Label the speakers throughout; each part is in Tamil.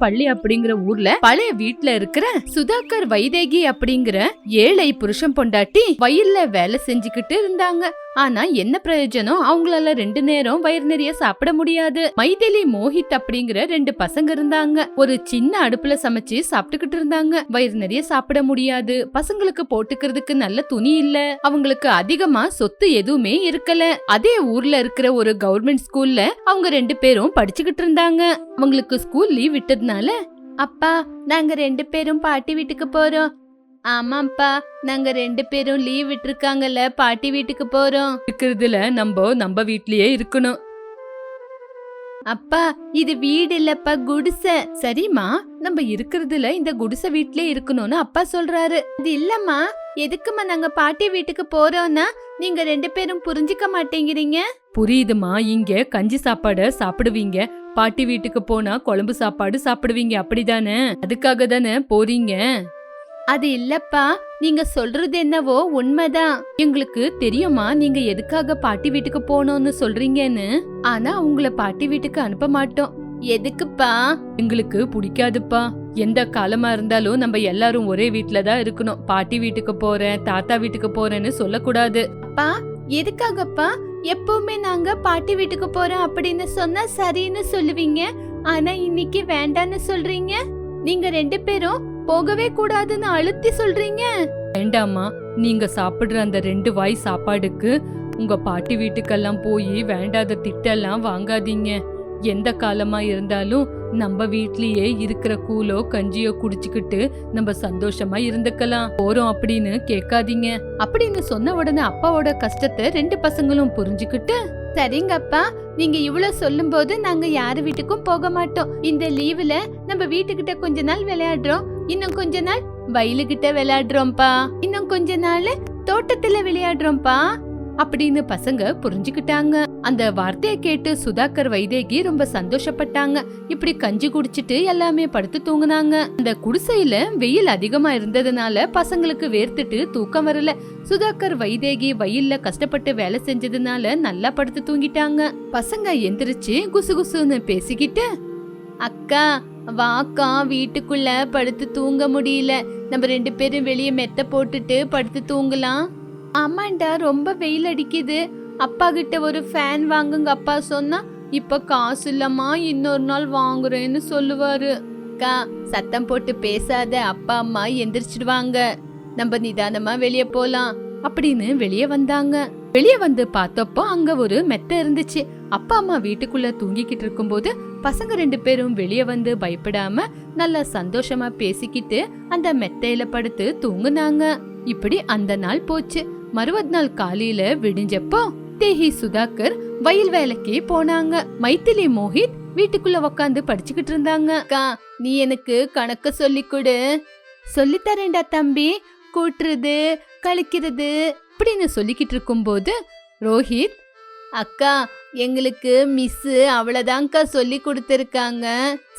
Speaker 1: பள்ளி அப்படிங்கிற ஊர்ல பழைய வீட்டுல இருக்கிற சுதாகர் வைதேகி அப்படிங்கிற ஏழை புருஷன் பொண்டாட்டி வயல்ல வேலை செஞ்சுக்கிட்டு இருந்தாங்க. ஆனா என்ன பிரயோஜனம்? அவங்களால ரெண்டு நேரம் வயிறு நிறைய சாப்பிட முடியாது. மைதிலி மோஹித் அப்படிங்கிற ரெண்டு பசங்க இருந்தாங்க. ஒரு சின்ன அடுப்புல சமைச்சு சாப்பிட்டுக்கிட்டு இருந்தாங்க. வயிறு நிறைய சாப்பிட முடியாது. பசங்களுக்கு போட்டுக்கிறதுக்கு நல்ல துணி இல்ல. அவங்களுக்கு அதிகமா சொத்து எதுவுமே இருக்கல. அதே ஊர்ல இருக்கிற ஒரு கவர்மெண்ட் ஸ்கூல்ல அவங்க ரெண்டு பேரும் படிச்சுக்கிட்டு இருந்தாங்க. அவங்களுக்கு ஸ்கூல் லீவ் விட்டதுனால அப்பா நாங்க ரெண்டு பேரும் பாட்டி வீட்டுக்கு போறோம். ஆமாப்பா நாங்க ரெண்டு பேரும் லீவ் விட்டுருக்காங்கல்ல பாட்டி வீட்டுக்கு போறோம். இருக்கிறதுல நம்ம நம்ம வீட்லயே இருக்கணும். அப்பா இது வீடு இல்லப்பா குடிசை. சரிம்மா நம்ம இருக்கிறதுல இந்த குடிசை வீட்லயே இருக்கணும்னு அப்பா சொல்றாரு. இது இல்லம்மா எதுக்குமா நாங்க பாட்டி வீட்டுக்கு போறோம்னா நீங்க ரெண்டு பேரும் புரிஞ்சுக்க மாட்டேங்கிறீங்க? புரியுதுமா இங்க கஞ்சி சாப்பாட சாப்பிடுவீங்க. பாட்டி வீட்டுக்கு போனா குழம்பு சாப்பாடு சாப்பிடுவீங்க அப்படிதானே? அதுக்காக தானே போறீங்க? அது இல்லப்பா நீங்க சொல்றது என்னவோ உண்மைதான் எங்களுக்கு தெரியுமா நீங்க எதுக்காக பாட்டி வீட்டுக்கு போனோம்னு சொல்றீங்கன்னு? ஆனா உங்களை பாட்டி வீட்டுக்கு அனுப்ப மாட்டோம். எதுக்குப்பா? எங்களுக்கு பிடிக்காதுப்பா. எந்த காலமா இருந்தாலும் நம்ம எல்லாரும் ஒரே வீட்டுல தான் இருக்கணும். பாட்டி வீட்டுக்கு போறேன் தாத்தா வீட்டுக்கு போறேன்னு சொல்லக்கூடாது. அப்பா எதுக்காகப்பா? எப்பவுமே நாங்க பாட்டி வீட்டுக்கு போறோம் அப்படின்னு சொன்னா சரின்னு சொல்லுவீங்க. ஆனா இன்னைக்கு வேண்டான்னு சொல்றீங்க. நீங்க ரெண்டு பேரும் போகவே கூடாதுன்னு அழுத்தி சொல்றீங்க? வேண்டாமா நீங்க சாப்பிடுற அந்த ரெண்டு வாய் சாப்பாடுக்கு உங்க பாட்டி வீட்டுக்கெல்லாம் போய் வேண்டாத திட்டெல்லாம் வாங்காதீங்க. எந்த காலமா இருந்தாலும் நம்ம வீட்லயே இருக்கிற கூலோ கஞ்சியோ குடிச்சுக்கிட்டு நம்ம சந்தோஷமா இருந்துக்கலாம். போறோம் அப்படின்னு கேட்காதீங்க. அப்படின்னு சொன்ன உடனே அப்பாவோட கஷ்டத்தை ரெண்டு பசங்களும் புரிஞ்சுக்கிட்டு சரிங்கப்பா. நீங்க இவ்வளவு சொல்லும்போது நாங்க யாரு வீட்டுக்கும் போக மாட்டோம். இந்த லீவுல நம்ம வீட்டுக்கிட்ட கொஞ்ச நாள் விளையாடுறோம். இன்னும் கொஞ்ச நாள் வயலுகிட்ட விளையாடுறோம்ப்பா இன்னும் கொஞ்ச நாள் தோட்டத்துல விளையாடுறோம்ப்பா அப்படின்னு பசங்க புரிஞ்சுக்கிட்டாங்க. அந்த வார்த்தையை கேட்டு சுதாகர் வைதேகி ரொம்ப சந்தோஷப்பட்டாங்க. இப்படி கஞ்சி குடிச்சிட்டு எல்லாமே படுத்து தூங்குனாங்க. அந்த குடிசையில வெயில் அதிகமா இருந்ததுனால பசங்களுக்கு வேர்த்துட்டு தூக்கம் வரல. சுதாகர் வைதேகி வயல்ல கஷ்டப்பட்டு வேலை செஞ்சதுனால நல்லா படுத்து தூங்கிட்டாங்க. பசங்க எந்திரிச்சு குசு குசுன்னு பேசிக்கிட்டு அக்கா வாக்கா வீட்டுக்குள்ள படுத்து தூங்க முடியல. நம்ம ரெண்டு பேரும் வெளியே மெத்த போட்டுட்டு படுத்து தூங்கலாம். ஆமாண்டா ரொம்ப வெயில் அடிக்குது. அப்பா கிட்ட ஒரு ஃபேன் வாங்குங்க அப்பா சொன்னா இப்ப காசு இல்லம்மா இன்னொரு நாள் வாங்குறேன்னு சொல்லுவாரு. அக்கா சத்தம் போட்டு பேசாத அப்பா அம்மா எந்திரிச்சிடுவாங்க. நம்ம நிதானமா வெளியே போலாம். அப்படின்னு வெளியே வந்தாங்க. வெளியே வந்து பார்த்தப்போ அங்க ஒரு மெத்த இருந்துச்சு. அப்பா அம்மா வீட்டுக்குள்ள தூங்கிக்கிட்டு இருக்கும்போது பசங்க ரெண்டு பேரும் வெளியே வந்து பயப்படாம நல்லா சந்தோஷமா பேசிக்கிட்டு அந்த மெத்தையில படுத்து தூங்குனாங்க. இப்படி அந்த நாள் போச்சு. மறுபது நாள் காலையில விடிஞ்சப்போ தேஹி சுதாகர் வயல் வேலைக்கு போனாங்க. மைத்திலி மோஹித் வீட்டுக்குள்ள உக்காந்து படிச்சுக்கிட்டு இருந்தாங்க. அக்கா நீ எனக்கு கணக்க சொல்லி கொடு. சொல்லித்தரேன்டா தம்பி. கூட்டுறது கழிக்கிறது அப்படின்னு சொல்லிக்கிட்டு இருக்கும்போது ரோஹித் அக்கா எங்களுக்கு மிஸ்ஸு அவ்வளோதாங்க்கா சொல்லி கொடுத்துருக்காங்க.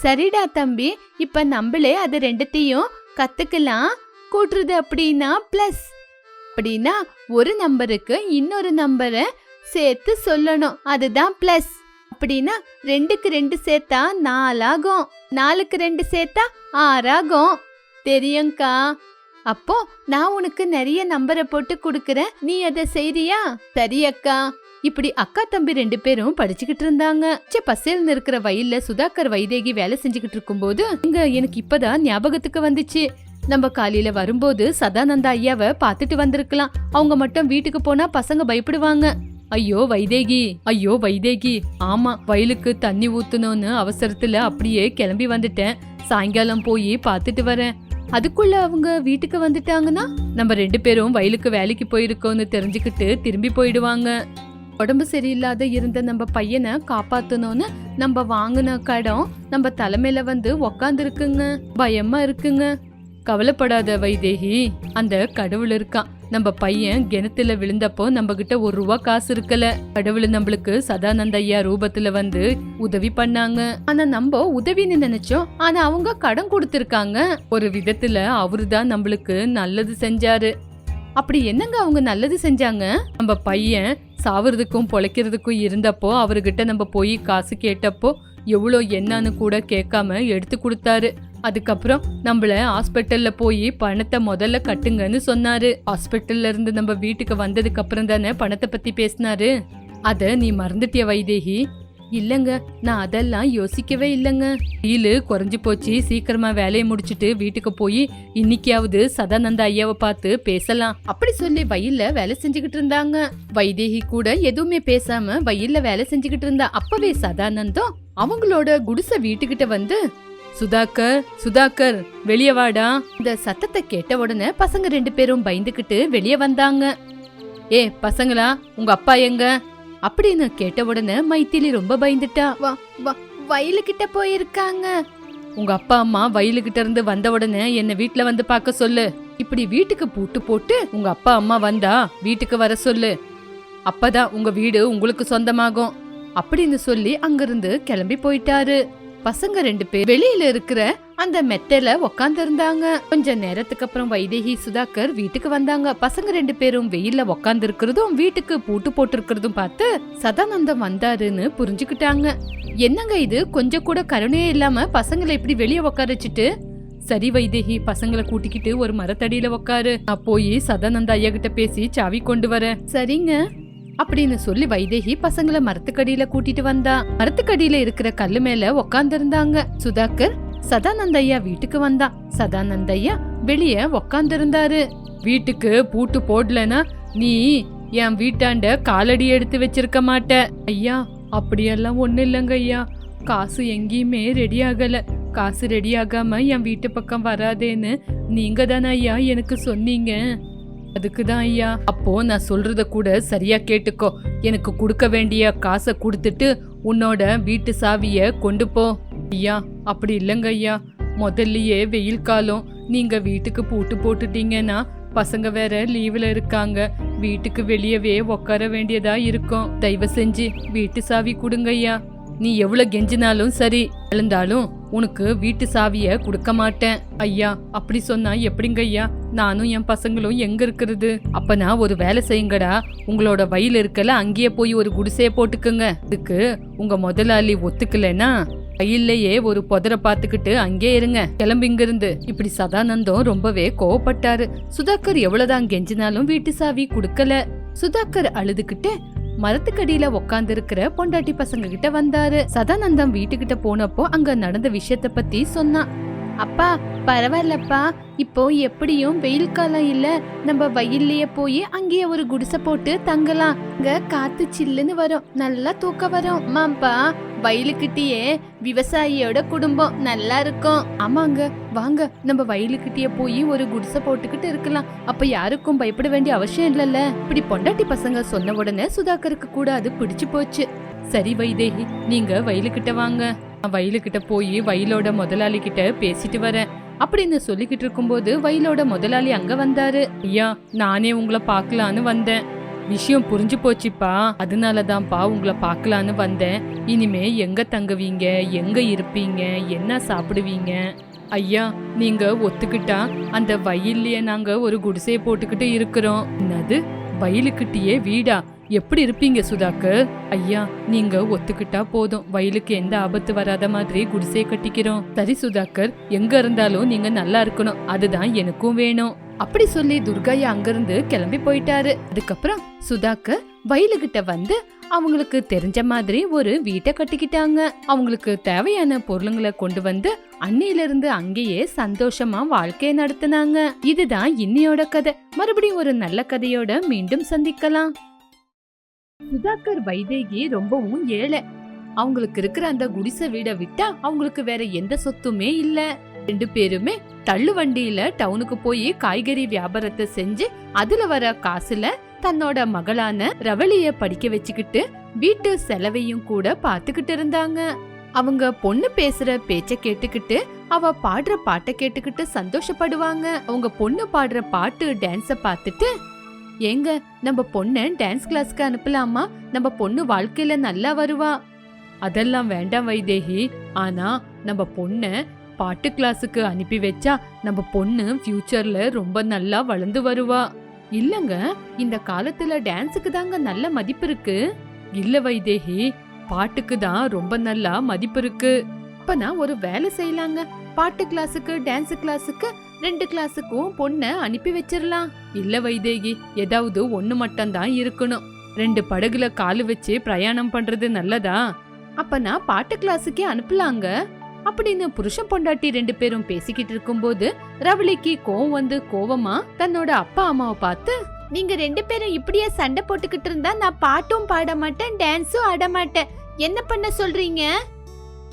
Speaker 1: சரிடா தம்பி இப்போ நம்மளே அது ரெண்டுத்தையும் கற்றுக்கலாம் கூட்டுறது அப்படின்னா ப்ளஸ் அப்படின்னா ஒரு நம்பருக்கு இன்னொரு நம்பரை சேர்த்து சொல்லணும். அதுதான் ப்ளஸ் அப்படின்னா ரெண்டுக்கு ரெண்டு சேர்த்தா நாலாகும். நாலுக்கு ரெண்டு சேர்த்தா ஆறாகும். தெரியும்க்கா. அப்போ நான் உனக்கு நிறைய நம்பரை போட்டு கொடுக்குறேன். நீ அதை செய்றியா? சரி அக்கா இப்படி அக்கா தம்பி ரெண்டு பேரும் படிச்சுக்கிட்டு இருந்தாங்க. ச்சே, பசேல்னு இருக்கிற வயல்ல சுதாகர் வைதேகி வேலை செஞ்சுக்கிட்டு இருக்கும்போது இங்க எனக்கு இப்பதான் ஞாபகத்துக்கு வந்துச்சு. நம்ம காலையில வரும்போது சதானந்தா ஐயாவை பார்த்துட்டு வந்திருக்கலாம். அவங்க மட்டும் வீட்டுக்கு போனா பசங்க பயப்படுவாங்க. ஐயோ வைதேகி ஐயோ வைதேகி. ஆமா வயலுக்கு தண்ணி ஊத்தணும்னு அவசரத்துல அப்படியே கிளம்பி வந்துட்டேன். சாயங்காலம் போய் பார்த்துட்டு வரேன். அதுக்குள்ள அவங்க வீட்டுக்கு வந்துட்டாங்கன்னா நம்ம ரெண்டு பேரும் வயலுக்கு வேலைக்கு போயிருக்கோம்னு தெரிஞ்சுக்கிட்டு திரும்பி போயிடுவாங்க. உடம்பு சரியில்லாத இருந்த நம்ம பையனை காப்பாத்தணும்னு நம்ம வாங்கின கடம் நம்ம தலைமையில வந்து உக்காந்துருக்குங்க. பயமா இருக்குங்க. கவலைப்படாத வைதேகி அந்த கடவுள் இருக்கான். நம்ம பையன் கிணத்துல விழுந்தப்போ நம்ம கிட்ட ஒரு ரூபா காசு இருக்கல. கடவுள் நம்மளுக்கு சதானந்த ஐயா ரூபத்துல வந்து உதவி பண்ணாங்க. ஆனா நம்ம உதவின்னு நினைச்சோம். ஆனா அவங்க கடன் கொடுத்திருக்காங்க. ஒரு விதத்துல அவருதான் நம்மளுக்கு நல்லது செஞ்சாரு. அப்படி என்னங்க அவங்க நல்லது செஞ்சாங்க? நம்ம பையன் சாவறதுக்கும் பொழைக்கிறதுக்கும் இருந்தப்போ அவர்கிட்ட நம்ம போய் காசு கேட்டப்போ எவ்வளோ என்னன்னு கூட கேட்காம எடுத்து கொடுத்தாரு. அதுக்கப்புறம் நம்மள ஹாஸ்பிட்டல்ல போய் பணத்தை முதல்ல கட்டுங்கன்னு சொன்னாரு. ஹாஸ்பிட்டல்ல இருந்து நம்ம வீட்டுக்கு வந்ததுக்கு அப்புறம் தானே பணத்தை பத்தி பேசினாரு. அத நீ மறந்துட்டிய வைதேகி? இல்லங்க நான் அதெல்லாம் யோசிக்கவே இல்லைங்க. வெயிலு குறைஞ்சு போச்சு சீக்கிரமா வேலையை முடிச்சிட்டு வீட்டுக்கு போய் இன்னைக்காவது சதானந்த ஐயாவை பார்த்து பேசலாம். அப்படி சொல்லி வயல்ல வேலை செஞ்சுக்கிட்டு இருந்தாங்க. வைதேகி கூட எதுவுமே பேசாம வயல்ல வேலை செஞ்சுக்கிட்டு இருந்தா அப்பவே சதானந்தம் அவங்களோட குடிசை வீட்டுக்கிட்ட வந்து சுதாகர் சுதாகர் வெளிய வாடா. இந்த சத்தத்தை கேட்ட உடனே பசங்க ரெண்டு பேரும் பயந்துகிட்டு வெளியே வந்தாங்க. ஏ பசங்களா உங்க அப்பா எங்க? அப்படின்னு கேட்ட உடனே மைத்திலி ரொம்ப பயந்துட்டா. வயலுக்கிட்ட போயிருக்காங்க. உங்க அப்பா அம்மா வயலுக்கிட்ட இருந்து வந்த உடனே என்ன வீட்ல வந்து பார்க்க சொல்லு. இப்படி வீட்டுக்கு பூட்டு போட்டு உங்க அப்பா அம்மா வந்தா வீட்டுக்கு வர சொல்லு. அப்பதான் உங்க வீடு உங்களுக்கு சொந்தமாகும் அப்படின்னு சொல்லி அங்கிருந்து கிளம்பி போயிட்டாரு. பசங்க ரெண்டு பேர் வெளியில இருக்கிற அந்த மெத்தையில உக்காந்துருந்தாங்க. கொஞ்ச நேரத்துக்கு அப்புறம் வைதேகி சுதாகர் வீட்டுக்கு வந்தாங்க. பசங்க ரெண்டு பேரும் வெயில்ல உக்காந்து இருக்கிறதும் வீட்டுக்கு பூட்டு போட்டு இருக்கிறதும் பார்த்து சதானந்தம் வந்தாருன்னு புரிஞ்சுக்கிட்டாங்க. என்னங்க இது? கொஞ்சம் கூட கருணையே இல்லாம பசங்களை இப்படி வெளியே உட்கார வச்சுட்டு? சரி வைதேகி பசங்களை கூட்டிக்கிட்டு ஒரு மரத்தடியில உக்காரு. நான் போய் சதானந்த ஐயா கிட்ட பேசி சாவி கொண்டு வரேன். சரிங்க. அப்படின்னு சொல்லி வைதேகி பசங்களை மரத்துக்கடியில கூட்டிட்டு வந்தா. மரத்துக்கடியில இருக்கிற கல்லு மேல உக்காந்து இருந்தாங்க சுதாகர் சதானந்தையா வீட்டுக்கு வந்தா. சதானந்தையா வெளிய உக்காந்துருந்தாரு. வீட்டுக்கு பூட்டு போடலனா நீ என் வீட்டாண்ட காலடி எடுத்து வச்சிருக்க மாட்ட. ஐயா அப்படியெல்லாம் ஒன்றும் இல்லைங்க ஐயா. காசு எங்கேயுமே ரெடி ஆகலை. காசு ரெடி ஆகாம என் வீட்டு பக்கம் வராதேன்னு நீங்க தானே ஐயா எனக்கு சொன்னீங்க. அதுக்கு தான் ஐயா. அப்போ நான் சொல்றத கூட சரியா கேட்டுக்கோ. எனக்கு கொடுக்க வேண்டிய காசை கொடுத்துட்டு உன்னோட வீட்டு சாவியை கொண்டு போ. ஐயா அப்படி இல்லைங்க ஐயா. முதல்லயே வெயில் காலம். நீங்க வீட்டுக்கு பூட்டு போட்டுட்டீங்கன்னா பசங்க வேற லீவ்ல இருக்காங்க. வீட்டுக்கு வெளியவே உட்கார வேண்டியதா இருக்கும். தயவு செஞ்சு வீட்டு சாவி கொடுங்க ஐயா. நீ எவ்வளவு கெஞ்சினாலும் சரி எழுந்தாலும் உனக்கு வீட்டு சாவிய கொடுக்க மாட்டேன். ஐயா அப்படி சொன்னா எப்படிங்க ஐயா? நானும் என் பசங்களும் எங்க இருக்கிறது? அப்ப நான் ஒரு வேலை செய்யுங்கடா. உங்களோட வயல் இருக்கல அங்கேயே போய் ஒரு குடிசைய போட்டுக்குங்க. இதுக்கு உங்க முதலாளி ஒத்துக்கலைன்னா கையிலேயே ஒரு புதரை பார்த்துக்கிட்டு அங்கே இருங்க. கிளம்பி இங்கிருந்து. இப்படி சதானந்தம் ரொம்பவே கோவப்பட்டாரு. சுதாகர் எவ்வளவுதான் கெஞ்சினாலும் வீட்டு சாவி கொடுக்கல. சுதாகர் அழுதுகிட்டு மரத்துக்கடியில உக்காந்து இருக்கிற பொண்டாட்டி பசங்க கிட்ட வந்தாரு. சதானந்தம் வீட்டுக்கிட்ட போனப்போ அங்க நடந்த விஷயத்த பத்தி சொன்னான். அப்பா பரவாயில்லப்பா. இப்போ எப்படியும் வெயில் காலம் இல்ல. நம்ம வயல்லயே போய் அங்கேயே ஒரு குடிசை போட்டு தங்கலாம். இங்க காத்து சில்லுன்னு வரும். நல்லா தூக்கம் வரும். மாம்பா வயலுக்கிட்டயே விவசாயியோட குடும்பம் நல்லா இருக்கும். ஆமாங்க. வாங்க. நம்ம வயலுக்கிட்டயே போய் ஒரு குடிசை போட்டுக்கிட்டு இருக்கலாம். அப்ப யாருக்கும் பயப்பட வேண்டிய அவசியம் இல்லல்ல. இப்படி பொண்டாட்டி பசங்க சொன்ன உடனே சுதாகருக்கு கூட அது பிடிச்சு போச்சு. சரி வைதேகி. நீங்க வயலுக்கிட்ட வாங்க. வயலுக்கிட்ட போய் வயலோட முதலாளி கிட்ட பேசிட்டு வரேன். அப்படின்னு சொல்லிக்கிட்டு இருக்கும்போது வயலோட முதலாளி அங்க வந்தாரு. ஐயா நானே உங்களை பார்க்கலான்னு வந்தேன். விஷயம் புரிஞ்சு போச்சுப்பா. அதனாலதான்ப்பா உங்களை பார்க்கலான்னு வந்தேன். இனிமே எங்க தங்குவீங்க? எங்க இருப்பீங்க? என்ன சாப்பிடுவீங்க? ஐயா நீங்க ஒத்துக்கிட்டா அந்த வயல்லயே நாங்க ஒரு குடிசையை போட்டுக்கிட்டு இருக்கிறோம். என்னது? வயலுக்கிட்டேயே வீடா? எப்படி இருப்பீங்க சுதாகர் ஐயா நீங்க ஒத்துக்கிட்டா போதும். வயலுக்கு எந்த ஆபத்து வராத மாதிரி குடிசையை கட்டிக்கிறோம். சரி சுதாகர் எங்க இருந்தாலும் நீங்க நல்லா இருக்கணும். அதுதான் எனக்கும் வேணும். அப்படி சொல்லி துர்கையா அங்கிருந்து கிளம்பி போயிட்டாரு. அதுக்கப்புறம் சுதாகர் வயலுகிட்ட வந்து அவங்களுக்கு தெரிஞ்ச மாதிரி ஒரு வீட்டை கட்டிக்கிட்டாங்க. அவங்களுக்கு தேவையான பொருளுங்களை கொண்டு வந்து அன்னையில இருந்து அங்கேயே சந்தோஷமா வாழ்க்கையை நடத்துனாங்க. இதுதான் இன்னையோட கதை. மறுபடியும் ஒரு நல்ல கதையோட மீண்டும் சந்திக்கலாம். சுதாகர் வைதேகி ரொம்பவும் ஏழை. அவங்களுக்கு இருக்கிற அந்த குடிசை வீடை விட்டா அவங்களுக்கு வேற எந்த சொத்துமே இல்ல. ரெண்டு பேருமே தள்ளு வண்டியில டவுனுக்கு போய் காய்கறி வியாபாரத்தை செஞ்சு அதுல வர காசுல தன்னோட மகளான ரவளிய படிக்க வச்சுக்கிட்டு வீட்டு செலவையும் கூட பாத்துக்கிட்டு இருந்தாங்க. அவங்க பொண்ணு பேசுற பேச்ச கேட்டுக்கிட்டு அவ பாடுற பாட்டை கேட்டுக்கிட்டு சந்தோஷப்படுவாங்க. அவங்க பொண்ணு பாடுற பாட்டு டான்ஸ பார்த்துட்டு ஏங்க நம்ம பொண்ண டான்ஸ் கிளாஸ்க்கு அனுப்பலாமா? நம்ம பொண்ணு வாழ்க்கையில நல்லா வருவா. அதெல்லாம் வேண்டாம் வைதேகி. ஆனா நம்ம பொண்ண பாட்டு கிளாஸுக்கு அனுப்பி வச்சா நம்ம பொண்ணு ஃபியூச்சர்ல ரொம்ப நல்லா வளர்ந்து வருவா. இல்லங்க இந்த காலத்துல டான்ஸுக்கு தாங்க நல்ல மதிப்பு இருக்கு. இல்ல வைதேகி பாட்டுக்கு தான் ரொம்ப நல்லா மதிப்பு இருக்கு. இப்ப நான் ஒரு வேலை செய்யலாங்க. பாட்டு கிளாஸுக்கு டான்ஸ் கிளாஸுக்கு ரெண்டு கிளாஸுக்கும் பொண்ணை அனுப்பி வச்சிடலாம் இல்ல வைதேகி ஏதாவது ஒன்று மட்டும் தான் இருக்கணும். ரெண்டு படகுல காலு வச்சு பிரயாணம் பண்றது நல்லதா? அப்ப நான் பாட்டு கிளாஸுக்கே அனுப்பலாங்க. அப்படின்னு புருஷன் பொண்டாட்டி ரெண்டு பேரும் பேசிக்கிட்டு இருக்கும்போது ரவளிக்கு கோவம் வந்து கோவமா தன்னோட அப்பா அம்மாவை பார்த்து நீங்க ரெண்டு பேரும் இப்படியே சண்டை போட்டுக்கிட்டு இருந்தா நான் பாட்டும் பாட மாட்டேன் டான்ஸும் ஆட மாட்டேன். என்ன பண்ண சொல்றீங்க?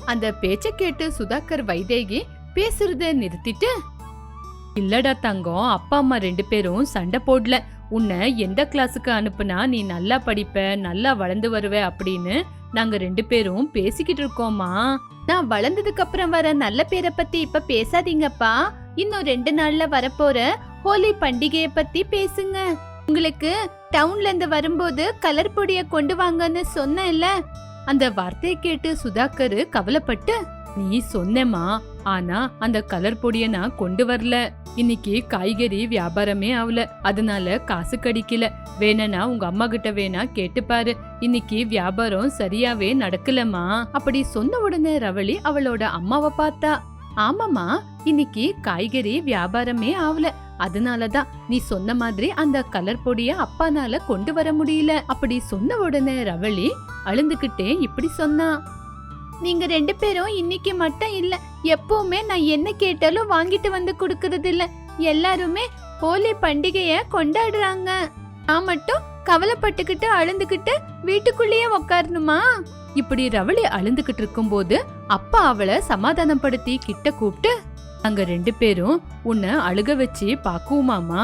Speaker 1: அந்த பேச்ச கேட்டு சுதாகர் வைதேகி பேசுறத நிறுத்திட்டு இல்லடா தங்கம் அப்பா அம்மா ரெண்டு பேரும் சண்டை போடல. உன்னை எந்த கிளாஸுக்கு அனுப்புனா நீ நல்லா படிப்ப நல்லா வளர்ந்து வருவ அப்படின்னு நாங்க ரெண்டு பேரும் பேசிக்கிட்டு இருக்கோமா நான் வளர்ந்ததுக்கு அப்புறம் வர நல்ல பேரை பத்தி இப்ப பேசாதீங்கப்பா. இன்னும் ரெண்டு நாள்ல வரப்போற ஹோலி பண்டிகைய பத்தி பேசுங்க. உங்களுக்கு டவுன்ல இருந்து வரும்போது கலர் பொடிய கொண்டு வாங்கன்னு சொன்னேன்ல. அந்த வார்த்தையை கேட்டு சுதாகர் கவலைப்பட்டு நீ சொன்னேமா ஆனா அந்த கலர் பொடிய நான் கொண்டு வரல. இன்னைக்கு காய்கறி வியாபாரமே ஆகல அதனால காசு கடிக்கல. வேணனா உங்க அம்மா கிட்ட வேணா கேட்டு பாரு. இன்னைக்கு வியாபாரம் சரியாவே நடக்கலமா அப்படி சொன்ன உடனே ரவளி அவளோட அம்மாவை பார்த்தா ஆமாமா இன்னைக்கு காய்கறி வியாபாரமே ஆகல அதனாலதான் நீ சொன்ன மாதிரி அந்த கலர் பொடிய அப்பானால கொண்டு வர முடியல. அப்படி சொன்ன உடனே ரவளி அழுந்துகிட்டே இப்படி சொன்னா. நீங்க ரெண்டு பேரும் இன்னைக்கு மட்டும் இல்ல எப்பவுமே நான் என்ன கேட்டாலும் வாங்கிட்டு வந்து கொடுக்கறது இல்ல எல்லாருமே ஹோலி பண்டிகைய கொண்டாடுறாங்க. நான் மட்டும் கவலைப்பட்டுக்கிட்டு அழுந்துகிட்டு வீட்டுக்குள்ளேயே உக்காரணுமா? இப்படி ரவளி அழுந்துகிட்டு இருக்கும்போது அப்பா அவளை சமாதானப்படுத்தி கிட்ட கூப்பிட்டு அங்க ரெண்டு பேரும் உன்னை அழுக வச்சு பாக்குவோமாமா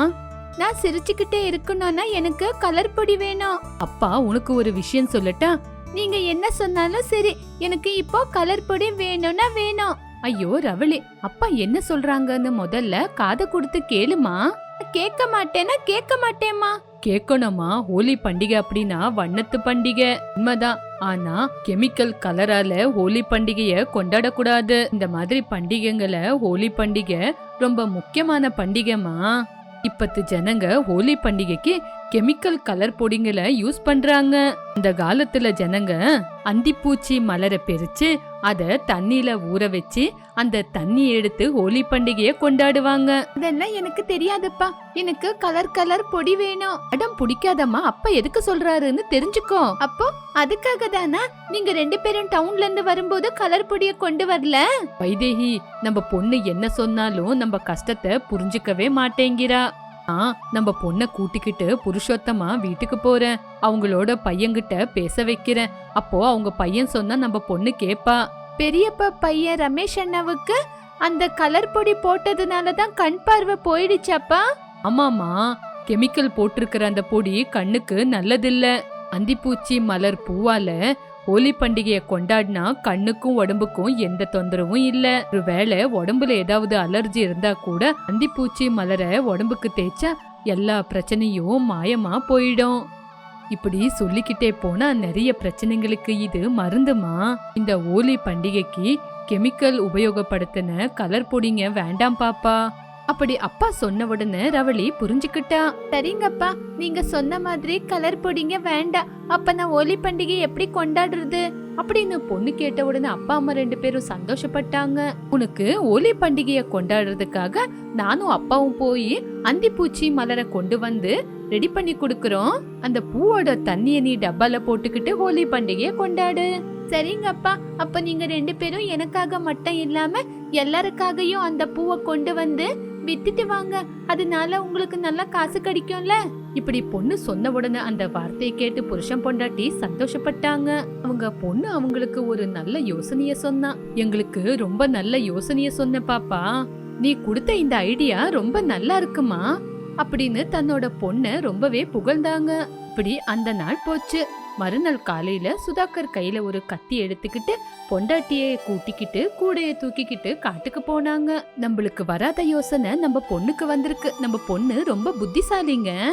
Speaker 1: நான் சிரிச்சுக்கிட்டே இருக்கணும்னா எனக்கு கலர் பொடி வேணும். அப்பா உனக்கு ஒரு விஷயம் சொல்லட்டா? நீங்க என்ன சொன்னாலும் சரி எனக்கு இப்போ கலர் பொடி வேணும்னா வேணும். ஐயோ ரவளி அப்பா என்ன சொல்றாங்கன்னு முதல்ல காதை கொடுத்து கேளுமா? கேட்க மாட்டேன்னா கேட்க மாட்டேம்மா? கேட்கணுமா? ஹோலி பண்டிகை அப்படின்னா வண்ணத்து பண்டிகை. உண்மைதான். ஆனா கெமிக்கல் கலரால ஹோலி பண்டிகைய கொண்டாடக்கூடாது. இந்த மாதிரி பண்டிகைங்களை ஹோலி பண்டிகை ரொம்ப முக்கியமான பண்டிகைமா இப்பத்து ஜனங்க ஹோலி பண்டிகைக்கு கெமிக்கல் கலர் பொடிங்களை யூஸ் பண்றாங்க. இந்த காலத்துல ஜனங்க அந்திப்பூச்சி மலரை பிரிச்சு அத தண்ணியில ஊற வச்சு அந்த தண்ணி எடுத்து ஹோலி பண்டிகைய கொண்டாடுவாங்க. அதெல்லாம் எனக்கு தெரியாதுப்பா. எனக்கு கலர் கலர் பொடி வேணும். அடம் பிடிக்காதம்மா. அப்பா எதுக்கு சொல்றாருன்னு தெரிஞ்சுக்கோ. அப்போ அதுக்காக தானா? நீங்க ரெண்டு பேரும் டவுன்ல இருந்து வரும்போது கலர் பொடிய கொண்டு வரல? வைதேகி நம்ம பொண்ணு என்ன சொன்னாலும் நம்ம கஷ்டத்தை புரிஞ்சுக்கவே மாட்டேங்கிறா. ஆ நம்ம பொண்ணை கூட்டிக்கிட்டு புருஷோத்தமா வீட்டுக்கு போறேன். அவங்களோட பையன்கிட்ட பேச வைக்கிறேன். அப்போ அவங்க பையன் சொன்னா நம்ம பொண்ணு கேப்பா. பெரியப்பா பையன் ரமேஷ் அண்ணாவுக்கு அந்த கலர் பொடி போட்டதுனால தான் கண் பார்வை போயிடுச்சாப்பா? ஆமாமா கெமிக்கல் போட்டிருக்கிற அந்த பொடி கண்ணுக்கு நல்லதில்ல. அந்திப்பூச்சி மலர் பூவால ஹோலி பண்டிகையை கொண்டாடினா கண்ணுக்கும் உடம்புக்கும் எந்த தொந்தரவும் இல்லை. ஒருவேளை உடம்புல ஏதாவது அலர்ஜி இருந்தா கூட அந்திப்பூச்சி மலரை உடம்புக்கு தேய்ச்சா எல்லா பிரச்சனையும் மாயமா போயிடும். இப்படி சொல்லிக்கிட்டே போனா நிறைய பிரச்சனைகளுக்கு இது மருந்துமா? இந்த ஹோலி பண்டிகைக்கு கெமிக்கல் உபயோகப்படுத்தின கலர் பொடிங்க வேண்டாம் பாப்பா. அப்படி அப்பா சொன்ன உடனே ரவளி புரிஞ்சுக்கிட்டா. சரிங்கப்பா நீங்க சொன்ன மாதிரி கலர் பொடிங்க வேண்டாம். அப்ப நான் ஹோலி பண்டிகை எப்படி கொண்டாடுறது? அப்படின்னு பொண்ணு கேட்ட உடனே அப்பா அம்மா ரெண்டு பேரும் சந்தோஷப்பட்டாங்க. உனக்கு ஹோலி பண்டிகைய கொண்டாடுறதுக்காக நானும் அப்பாவும் போய் அந்திப்பூச்சி மலரை கொண்டு வந்து ரெடி பண்ணி கொடுக்கறோம். அந்த பூவோட தண்ணிய நீ டப்பால போட்டுக்கிட்டு ஹோலி பண்டிகைய கொண்டாடு. சரிங்கப்பா அப்ப நீங்க ரெண்டு பேரும் எனக்காக மட்டும் இல்லாம எல்லாருக்காகவும் அந்த பூவை கொண்டு வந்து வித்துட்டு வாங்க. அதனால உங்களுக்கு நல்லா காசு கிடைக்கும்ல? இப்படி பொண்ணு சொன்ன உடனே அந்த வார்த்தையை கேட்டு புருஷன் பொண்டாட்டி சந்தோஷப்பட்டாங்க. அவங்க பொண்ணு அவங்களுக்கு ஒரு நல்ல யோசனைய சொன்னா. எங்களுக்கு ரொம்ப நல்ல யோசனைய சொன்ன பாப்பா நீ கொடுத்த இந்த ஐடியா ரொம்ப நல்லா இருக்குமா? அப்படின்னு தன்னோட பொண்ணை ரொம்பவே புகழ்ந்தாங்க. இப்படி அந்த நாள் போச்சு. மறுநாள் காலையில சுதாகர் கையில ஒரு கத்தி எடுத்துக்கிட்டு பொண்டாட்டியை கூட்டிக்கிட்டு கூடைய தூக்கிக்கிட்டு காட்டுக்கு போனாங்க. நம்மளுக்கு வராத யோசனை நம்ம பொண்ணுக்கு வந்திருக்கு. நம்ம பொண்ணு ரொம்ப புத்திசாலிங்க.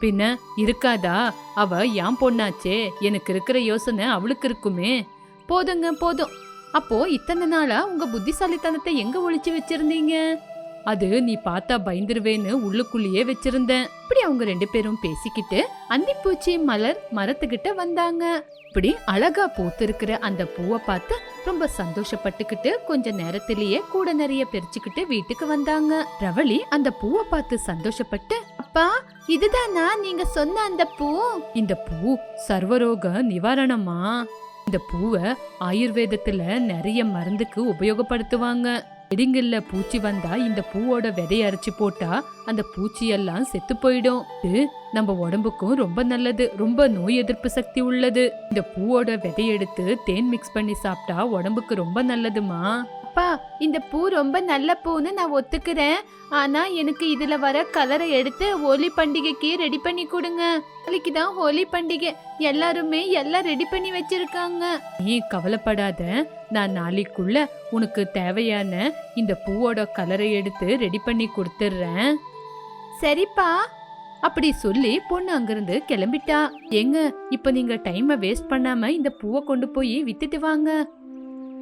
Speaker 1: பின்ன இருக்காதா? அவ என் பொண்ணாச்சே? எனக்கு இருக்கிற யோசனை அவளுக்கு இருக்குமே. போதுங்க போதும். அப்போ இத்தனை நாளா உங்க புத்திசாலித்தனத்தை எங்க ஒழிச்சு வச்சிருந்தீங்க? அது நீ பார்த்தா பயந்துருவேன்னு உள்ளுக்குள்ளேயே வச்சிருந்தேன். இப்படி அவங்க ரெண்டு பேரும் பேசிக்கிட்டு அந்திப்பூச்சி மலர் மரத்துக்கிட்ட வந்தாங்க. இப்படி அழகா பூத்திருக்கிற அந்த பூவை பார்த்து ரொம்ப சந்தோஷப்பட்டுக்கிட்டு கொஞ்ச நேரத்திலேயே கூட நிறைய பிரிச்சுக்கிட்டு வீட்டுக்கு வந்தாங்க. ரவளி அந்த பூவை பார்த்து சந்தோஷப்பட்டு அப்பா இதுதானா நீங்க சொன்ன அந்த பூ? இந்த பூ சர்வரோக நிவாரணமா? இந்த பூவை ஆயுர்வேதத்துல நிறைய மருந்துக்கு உபயோகப்படுத்துவாங்க. செடிங்கள்ல பூச்சி வந்தா இந்த பூவோட விதைய அரைச்சு போட்டா அந்த பூச்சி எல்லாம் செத்து போயிடும். இது நம்ம உடம்புக்கும் ரொம்ப நல்லது. ரொம்ப நோய் எதிர்ப்பு சக்தி உள்ளது. இந்த பூவோட விதையெடுத்து தேன் மிக்ஸ் பண்ணி சாப்பிட்டா உடம்புக்கு ரொம்ப நல்லதுமா? அப்பா இந்த பூ ரொம்ப நல்ல பூன்னு நான் ஒத்துக்கிறேன். ஆனா எனக்கு இதுல வர கலரை எடுத்து ஹோலி பண்டிகைக்கு ரெடி பண்ணி கொடுங்க. நாளைக்கு தான் ஹோலி பண்டிகை. எல்லாருமே எல்லாம் ரெடி பண்ணி வச்சிருக்காங்க. நீ கவலைப்படாத. நான் நாளைக்குள்ள உனக்கு தேவையான இந்த பூவோட கலரை எடுத்து ரெடி பண்ணி கொடுத்துட்றேன். சரிப்பா. அப்படி சொல்லி பொண்ணு அங்கிருந்து கிளம்பிட்டா. ஏங்க இப்ப நீங்க டைமை வேஸ்ட் பண்ணாம இந்த பூவை கொண்டு போய் வித்துட்டு வாங்க.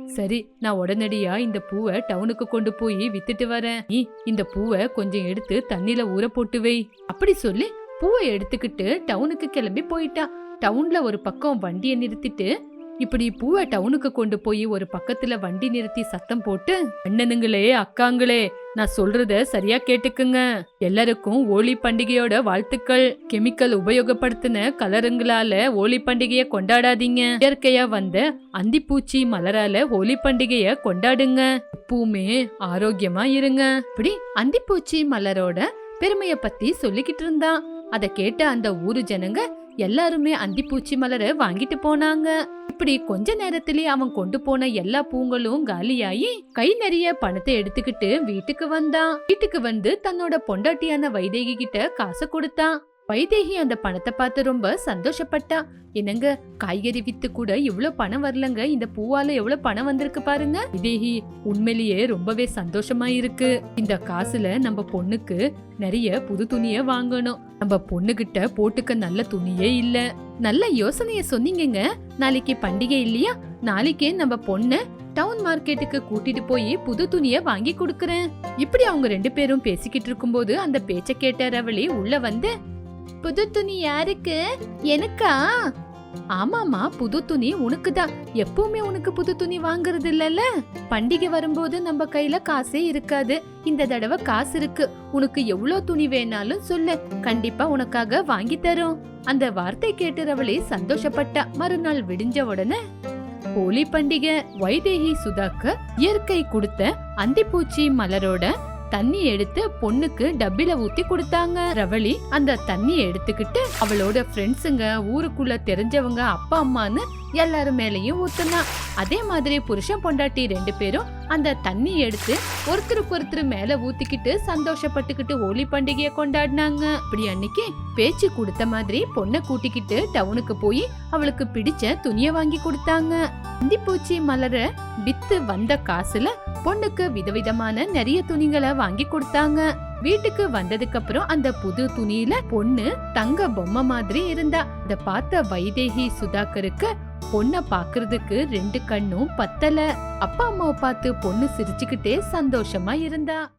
Speaker 1: சரி நான் உடனடியா இந்த பூவை டவுனுக்கு கொண்டு போய் வித்துட்டு வரேன். நீ இந்த பூவை கொஞ்சம் எடுத்து தண்ணில ஊற போட்டு வை. அப்படி சொல்லி பூவை எடுத்துக்கிட்டு டவுனுக்கு கிளம்பி போயிட்டா. டவுன்ல ஒரு பக்கம் வண்டியை நிறுத்திட்டு இப்படி பூவை டவுனுக்கு கொண்டு போய் ஒரு பக்கத்துல வண்டி நிறுத்தி சத்தம் போட்டு அண்ணனுங்களே அக்காங்களே நான் சொல்றத சரியா கேட்டுக்குங்க. எல்லாருக்கும் ஹோலி பண்டிகையோட வாழ்த்துக்கள். கெமிக்கல் உபயோகப்படுத்தின கலருங்களால ஹோலி பண்டிகைய கொண்டாடாதீங்க. இயற்கையா வந்த அந்திப்பூச்சி மலரால ஹோலி பண்டிகைய கொண்டாடுங்க. எப்பவுமே ஆரோக்கியமா இருங்க. இப்படி அந்திப்பூச்சி மலரோட பெருமைய பத்தி சொல்லிக்கிட்டு இருந்தான். அதை கேட்ட அந்த ஊரு ஜனங்க எல்லாருமே அந்திப்பூச்சி மலரை வாங்கிட்டு போனாங்க. இப்படி கொஞ்ச நேரத்திலே அவன் கொண்டு போன எல்லா பூங்களும் காலியாயி கை நிறைய பணத்தை எடுத்துக்கிட்டு வீட்டுக்கு வந்தான். வீட்டுக்கு வந்து தன்னோட பொண்டாட்டியான வைதேகி கிட்ட காசு கொடுத்தான். வைதேகி அந்த பணத்தை பார்த்து ரொம்ப சந்தோஷப்பட்டா. என்னங்க காய்கறி வித்து கூட இவ்வளவு பணம் வரலங்க? இந்த பூவால எவ்வளவு பணம் வந்திருக்கு பாருங்க. வைதேகி உண்மையிலேயே ரொம்பவே சந்தோஷமா இருக்கு இந்த காசுல நம்ம பொண்ணுக்கு நிறைய புது துணிய வாங்கணும். நம்ம பொண்ணுகிட்ட போட்டுக்க நல்ல துணியே இல்ல. நல்ல யோசனைய சொன்னீங்கங்க. நாளைக்கு பண்டிகை இல்லையா? நாளைக்கே நம்ம பொண்ணு டவுன் மார்க்கெட்டுக்கு கூட்டிட்டு போய் புது துணிய வாங்கி கொடுக்கறேன். இப்படி அவங்க ரெண்டு பேரும் பேசிக்கிட்டு இருக்கும்போது அந்த பேச்ச கேட்ட ரவளி உள்ள வந்து புது துணி யாருக்கு? எனக்கா? ஆமாமா புது துணி உனக்கு தான் எப்பவுமே உனக்கு புது துணி வாங்குறது இல்லல்ல? பண்டிகை வரும்போது நம்ம கையில காசே இருக்காது. இந்த தடவை காசு இருக்கு. உனக்கு எவ்வளவு துணி வேணாலும் சொல்லு. கண்டிப்பா உனக்காக வாங்கி தரும். அந்த வார்த்தை கேட்டு ரவளி சந்தோஷப்பட்டா. மறுநாள் விடிஞ்ச உடனே ஹோலி பண்டிகை வைதேகி சுதாக்கு இயற்கை கொடுத்த அந்திப்பூச்சி மலரோட தண்ணி எடுத்து பொண்ணுக்கு டப்பில ஊத்தி கொடுத்தாங்க. ரவளி அந்த தண்ணியை எடுத்துக்கிட்டு அவளோட ஃப்ரெண்ட்ஸுங்க ஊருக்குள்ள தெரிஞ்சவங்க அப்பா அம்மான்னு எல்லாரும் மேலையும் ஊத்துனா. அதே மாதிரி புருஷன் பொண்டாட்டி ரெண்டு பேரும் அந்த தண்ணி எடுத்து ஒருத்தருக்கு ஒருத்தர் மேல ஊத்திக்கிட்டு சந்தோஷப்பட்டுக்கிட்டு ஹோலி பண்டிகைய கொண்டாடினாங்க. இப்படி அன்னைக்கு பேச்சு கொடுத்த மாதிரி பொண்ணை கூட்டிக்கிட்டு டவுனுக்கு போய் அவளுக்கு பிடிச்ச துணிய வாங்கி கொடுத்தாங்க. அந்திப்பூச்சி மலர வித்து வந்த காசுல பொண்ணுக்கு விதவிதமான நிறைய துணிகளை வாங்கி கொடுத்தாங்க. வீட்டுக்கு வந்ததுக்கு அப்புறம் அந்த புது துணியில பொண்ணு தங்க பொம்மை மாதிரி இருந்தா. அத பார்த்த வைதேகி சுதாகருக்கு பொண்ண பாக்குறதுக்கு ரெண்டு கண்ணும் பத்தல. அப்பா அம்மாவை பார்த்து பொண்ணு சிரிச்சுக்கிட்டே சந்தோஷமா இருந்தா.